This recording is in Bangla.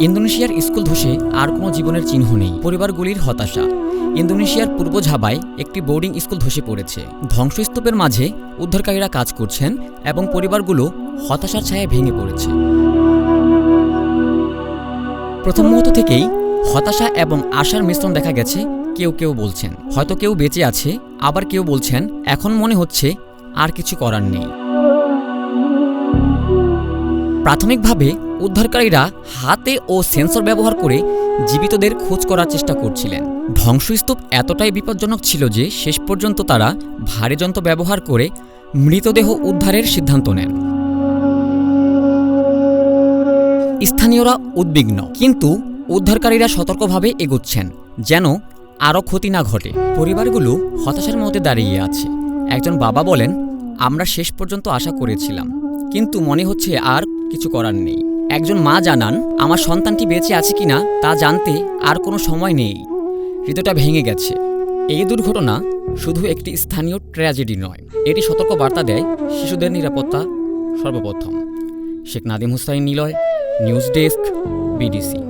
ইন্দোনেশিয়ার স্কুল ধসে আর কোনো জীবনের চিহ্ন নেই। পরিবারগুলির হতাশা। ইন্দোনেশিয়ার পূর্ব ঝাবায় একটি বোর্ডিং স্কুল ধসে পড়েছে। ধ্বংসস্তূপের মাঝে উদ্ধারকারীরা কাজ করছেন এবং পরিবারগুলো হতাশার ছায়ায় ভেঙে পড়েছে। প্রথম মুহূর্ত থেকেই হতাশা এবং আশার মিশ্রণ দেখা গেছে, কেউ কেউ বলছেন। হয়তো কেউ বেঁচে আছে, আবার কেউ বলছেন, এখন মনে হচ্ছে আর কিছু করার নেই। প্রাথমিকভাবে উদ্ধারকারীরা হাতে ও সেন্সর ব্যবহার করে জীবিতদের খোঁজ করার চেষ্টা করছিলেন। ধ্বংসস্তূপ এতটাই বিপজ্জনক ছিল যে শেষ পর্যন্ত তারা ভারী যন্ত্র ব্যবহার করে মৃতদেহ উদ্ধারের সিদ্ধান্ত নেন। স্থানীয়রা উদ্বিগ্ন, কিন্তু উদ্ধারকারীরা সতর্কভাবে এগোচ্ছেন, যেন আরও ক্ষতি না ঘটে। পরিবারগুলো হতাশার মধ্যে দাঁড়িয়ে আছে। একজন বাবা বলেন, আমরা শেষ পর্যন্ত আশা করেছিলাম। কিন্তু মনে হচ্ছে আর কিছু করার নেই। একজন মা জানান, আমার সন্তানটি বেঁচে আছে কি না তা জানতে আর কোনো সময় নেই। হৃদয়টা ভেঙে গেছে। এই দুর্ঘটনা শুধু একটি স্থানীয় ট্র্যাজেডি নয়। এটি সতর্ক বার্তা দেয় শিশুদের নিরাপত্তা সর্বপ্রথম। Sheikh Nadim Hussain, Niloy, news desk, BDC.